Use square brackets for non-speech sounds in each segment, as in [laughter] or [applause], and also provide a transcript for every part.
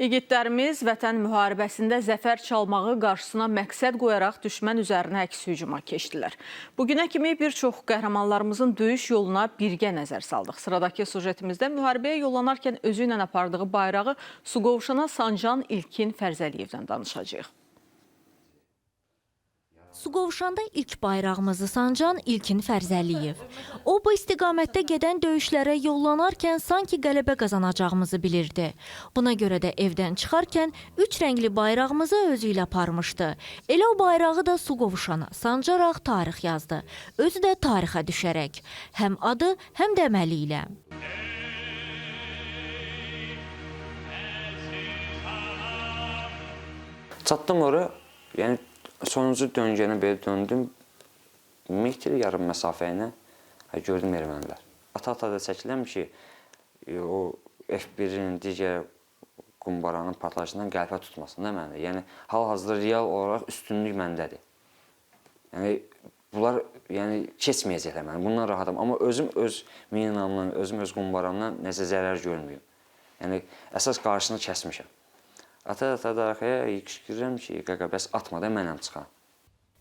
İgidlərimiz vətən müharibəsində zəfər çalmağı qarşısına məqsəd qoyaraq düşmən üzərinə əks hücuma keçdilər. Bugünə kimi bir çox qəhrəmanlarımızın döyüş yoluna birgə nəzər saldıq. Sıradakı sujetimizdə müharibəyə yollanarkən özü ilə apardığı bayrağı Suqovuşana sancan İlkin Fərzəliyevdən danışacağıq. Suqovuşanda ilk bayrağımızı sancan İlkin Fərzəliyev. O bu istiqamətdə gedən döyüşlərə yollanarkən sanki qələbə qazanacağımızı bilirdi. Buna görə də evdən çıxarkən üç rəngli bayrağımızı özü ilə aparmışdı. Elə o bayrağı da Suqovuşana sancaraq tarix yazdı. Özü də tarixə düşərək. Həm adı, həm də əməli ilə. Çatdım ora, yəni sonuncu döngənə belə döndüm. Metr yarım məsafə ilə hə, gördüm ermənilər. Ata-ata da çəkiləm ki, e, o F1-in digər qumbaranın partlayışından qəlpə tutmasın da məndə. Yəni hal-hazırda real olaraq üstünlük məndədir. Yəni bunlar yəni keçməyəcəklər mənə. Bundan rahatam. Amma özüm öz minamla, özüm öz qumbaramla nəsə zərər görmüyüm. Yəni əsas qarşısını kəsmişəm. Ata-ata da arxaya qışqırıram ki, qaqa bəs atma da mənəm çıxan.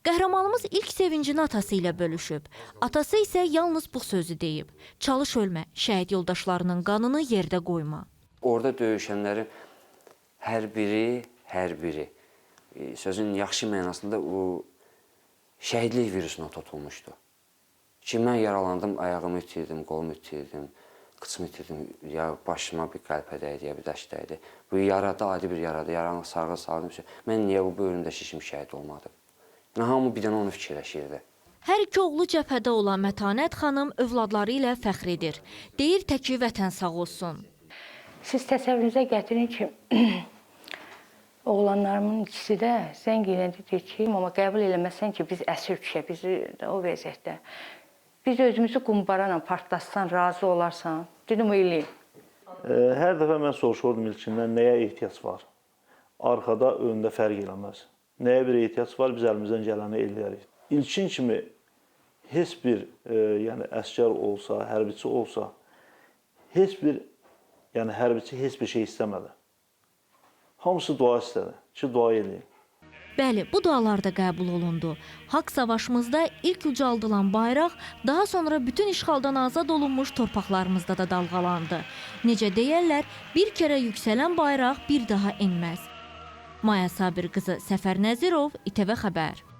Qəhrəmanımız ilk sevincini atası ilə bölüşüb. Atası isə yalnız bu sözü deyib. Çalış ölmə, şəhid yoldaşlarının qanını yerdə qoyma. Orada döyüşənlərin hər biri, hər biri e, sözün yaxşı mənasında o şəhidlik virusuna tutulmuşdu. Ki mən yaralandım, ayağımı itirdim, qolumu itirdim, qıçımı itirdim, ya başıma bir qəlpə dəydi, ya bir daş dəydi. Bu yara da adi bir yaradır, yaranı sarğı saldım. Mən niyə bu bölümdə şişim şəhid olmadım? Yəni, hamı bir dənə onu fikirləşirdi. Hər iki oğlu cəbhədə olan Mətanət xanım övladları ilə fəxr edir. Deyir təki vətən sağ olsun. Siz təsəvvürünüzə gətirin ki, [clears throat] oğlanlarımın ikisi də zəng elədi deyir ki, mama qəbul eləməsən ki, biz əsir düşə, bizi o vəziyyətdə. Biz özümüzü qumbarana partlatsan, razı olarsan. Dedim eləyim. Hər dəfə mən soruşurdum ilkindən nəyə ehtiyac var. Arxada, öndə fərq eləməz. Nəyə bir ehtiyac var, biz əlimizdən gələni eləyərik. İlkin kimi heç bir, e, yəni əskər olsa, hərbiçi olsa, heç bir, yəni hərbiçi heç bir şey istəmədi. Hamısı dua istədi ki, dua eləyin. Bəli, bu dualar da qəbul olundu. Haqq savaşımızda ilk ucaldılan bayraq daha sonra bütün işğaldan azad olunmuş torpaqlarımızda da dalğalandı. Necə deyərlər, bir kərə yüksələn bayraq bir daha enməz. Maya Sabir qızı Səfər Nəzirov, İTV xəbər.